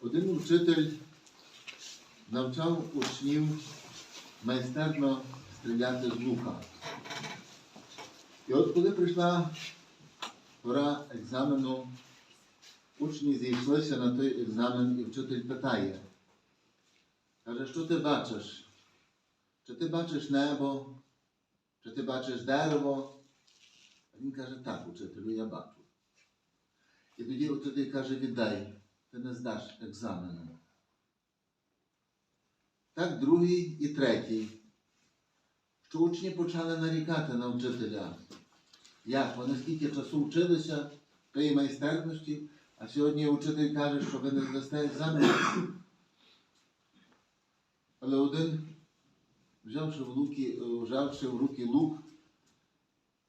Один вчитель навчав учнів майстерно стріляти з лука. І от коли прийшла пора екзамену, учні зійшлися на той екзамен, і вчитель питає, каже, що ти бачиш? Чи ти бачиш небо? Чи ти бачиш дерево? А він каже, так, учителю, я бачу. І тоді учитель каже, віддай, ти не здаш екзамену. Так другий і третій. Що учні почали нарікати на вчителя. Як? Вони скільки часу вчилися тої майстерності, а сьогодні учитель каже, що ви не здасте екзамен. Але один, взявши в, луки, взявши в руки лук,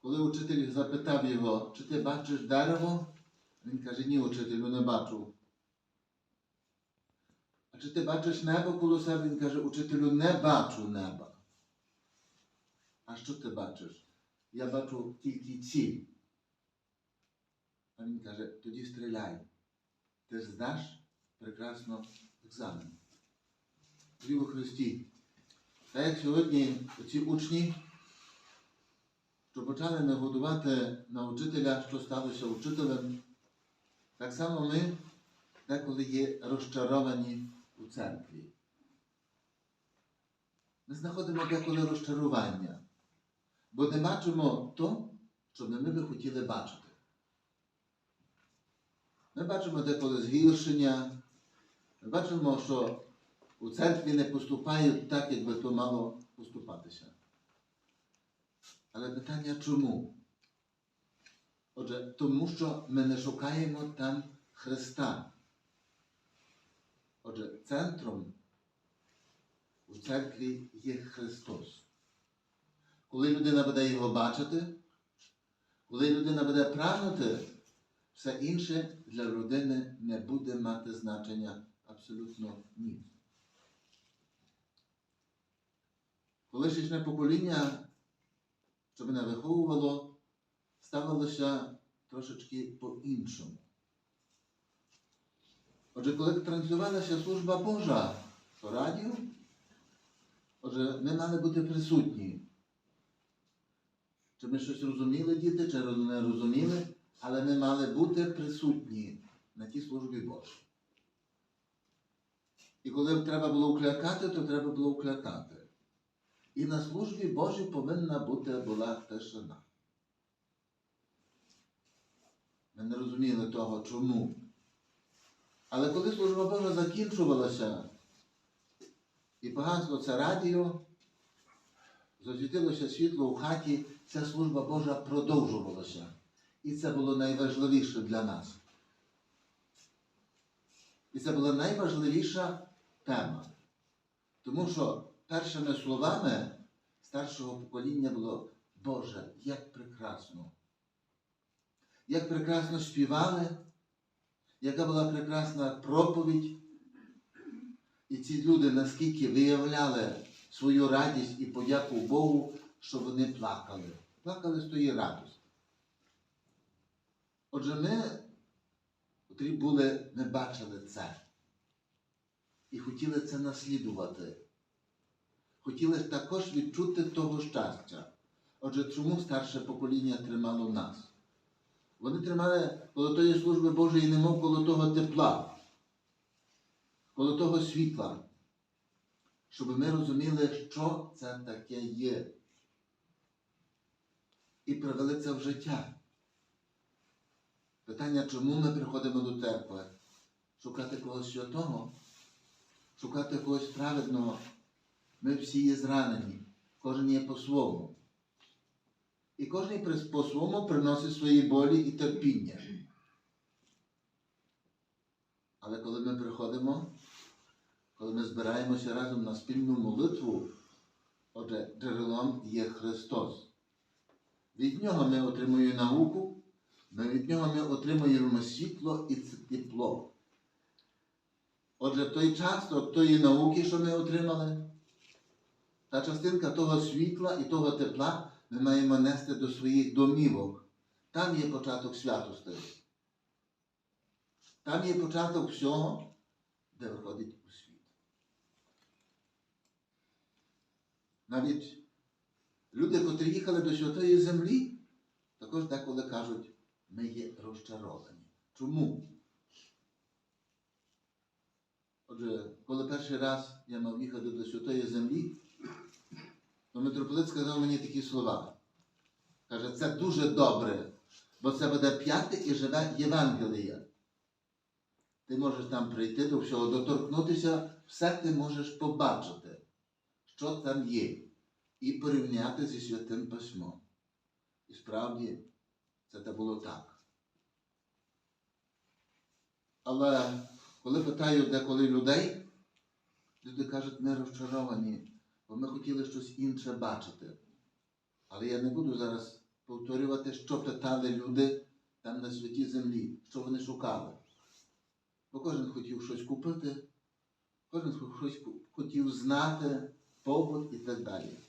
коли учитель запитав його, чи ти бачиш дерево, він каже, ні, учителю, не бачу. А чи ти бачиш небо коло себе? Він каже, учителю, не бачу неба. А що ти бачиш? Я бачу тільки ціль. А він каже, тоді стріляй. Ти ж здаш прекрасно екзамен. Дорогу Христі. Так як сьогодні ці учні, що почали не годувати на учителя, що сталося учителем, так само ми деколи є розчаровані у церкві. Ми знаходимо деколи розчарування, бо не бачимо то, що ми би хотіли бачити. Ми бачимо деколи згіршення, ми бачимо, що у церкві не поступають так, як би то мало поступатися. Але питання чому? Отже, тому що ми не шукаємо там Христа. Отже, центром у церкві є Христос. Коли людина буде його бачити, коли людина буде прагнути, все інше для людини не буде мати значення абсолютно ні. Колишнє покоління, що мене виховувало, ставилося трошечки по-іншому. Отже, коли транслювалася служба Божа по радіо, отже, ми мали бути присутні. Чи ми щось розуміли, діти, чи не розуміли, але ми мали бути присутні на тій службі Божій. І коли треба було уклякати, то треба було уклякати. І на службі Божій повинна бути була тишина. Ми не розуміли того, чому. Але коли служба Божа закінчувалася, і погасло це радіо, засвітилося світло у хаті, ця служба Божа продовжувалася. І це було найважливіше для нас. І це була найважливіша тема. Тому що першими словами старшого покоління було Боже, як прекрасно! Як прекрасно співали, яка була прекрасна проповідь. І ці люди наскільки виявляли свою радість і подяку Богу, що вони плакали. Плакали з тої радості. Отже, ми, котрі були, ми бачили це. І хотіли це наслідувати. Хотіли також відчути того щастя. Отже, чому старше покоління тримало нас? Вони тримали коло тої служби Божої, немов коло того тепла, коло того світла, щоб ми розуміли, що це таке є. І привели це в життя. Питання, чому ми приходимо до церкви? Шукати когось святого, шукати когось праведного. Ми всі є зранені, кожен є по-своєму. І кожен по-своєму приносить свої болі і терпіння. Але коли ми приходимо, коли ми збираємося разом на спільну молитву, отже, джерелом є Христос. Від Нього ми отримуємо науку, ми від Нього ми отримуємо світло і тепло. Отже, той часток тої науки, що ми отримали, та частинка того світла і того тепла ми маємо нести до своїх домівок. Там є початок святостей. Там є початок всього, де виходить у світ. Навіть люди, котрі їхали до святої землі, також деколи кажуть, ми є розчаровані. Чому? Отже, коли перший раз я мав їхати до святої землі, то митрополит сказав мені такі слова. Каже, це дуже добре, бо це буде п'яте і живе Євангеліє. Ти можеш там прийти до всього, доторкнутися, все ти можеш побачити, що там є, і порівняти зі святим письмом. І справді це те було так. Але коли питаю деколи людей, люди кажуть, ми розчаровані, бо ми хотіли щось інше бачити. Але я не буду зараз повторювати, що питали люди там на святій землі, що вони шукали. Бо кожен хотів щось купити, кожен щось хотів знати, побут і так далі.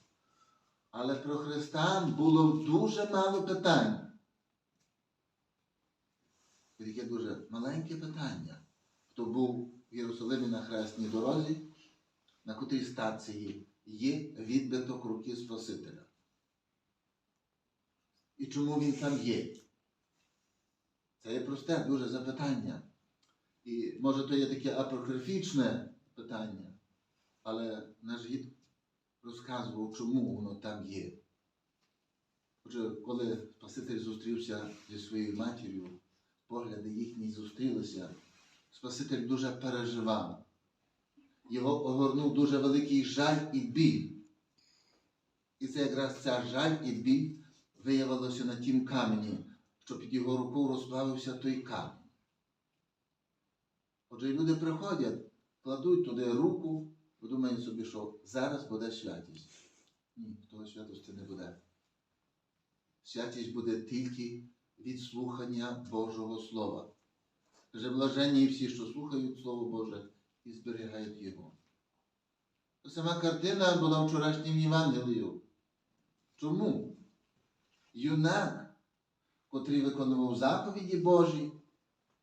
Але про Христа було дуже мало питань. Таке дуже маленьке питання. Хто був в Єрусалимі на хресній дорозі, на котрій стації є відбиток руки Спасителя. І чому він там є? Це є просте дуже запитання. І може то є таке апокрифічне питання, але наш гід розказував, чому воно там є. Отже, коли Спаситель зустрівся зі своєю матір'ю, погляди їхні зустрілися, Спаситель дуже переживав. Його огорнув дуже великий жаль і біль. І це якраз ця жаль і біль виявилося на тім камені, що під його рукою розплавився той камінь. Отже, люди приходять, кладуть туди руку, бо думають собі, що зараз буде святість. Ні, того святості не буде. Святість буде тільки від слухання Божого Слова. Каже, блаженні всі, що слухають Слово Боже і зберігають Його. Сама картина була вчорашнім Євангелію. Чому? Юнак, котрий виконував заповіді Божі,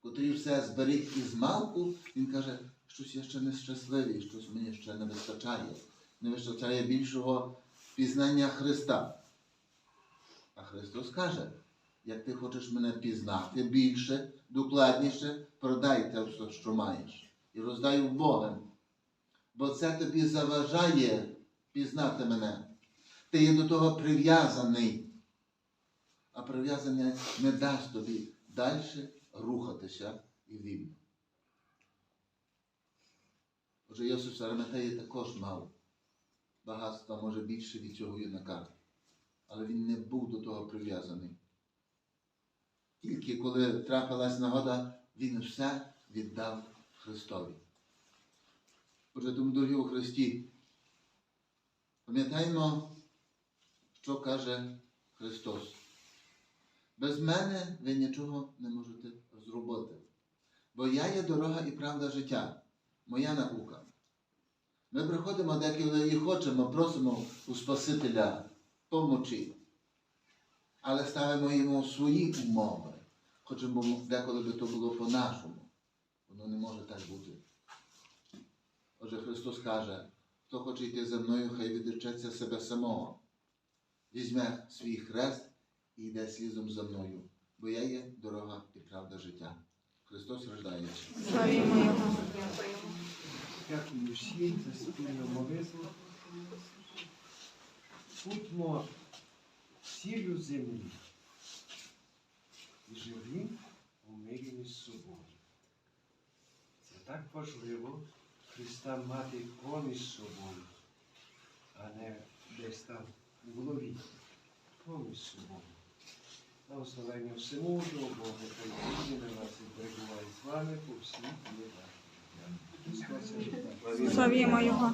котрий все зберіг із малку, він каже, щось я ще не щасливий, щось мені ще не вистачає. Не вистачає більшого пізнання Христа. А Христос каже, як ти хочеш мене пізнати більше, докладніше, продай те що маєш, і роздай в Бога. Бо це тобі заважає пізнати мене. Ти є до того прив'язаний, а прив'язання не дасть тобі далі рухатися і вільно. Отже, Йосиф Сараметеї також мав багатства, може більше від цього юнака, але він не був до того прив'язаний. Тільки коли трапилась нагода, він все віддав Христові. Отже, тому, дорогі у Христі, пам'ятаємо, що каже Христос. Без мене ви нічого не можете зробити. Бо я є дорога і правда життя, моя наука. Ми приходимо деколи і хочемо, просимо у Спасителя помочі, але ставимо йому свої умови. Хочемо деколи би то було по-нашому. Воно не може так бути. Отже, Христос каже, хто хоче йти за мною, хай відречеться себе самого. Візьме свій хрест і йде слізом за мною, бо я є дорога і правда життя. Христос рождається. Дякую всім за спільну молитву. Будьмо сіллю землі і живі у мирі між собою. Так важливо Христа мати поміж собою, а не десь там в голові. Поміж собою. Благословення всеможного Бога, хай сьогодні на вас і перебуває з вами по всім. Христос. Славімо Його.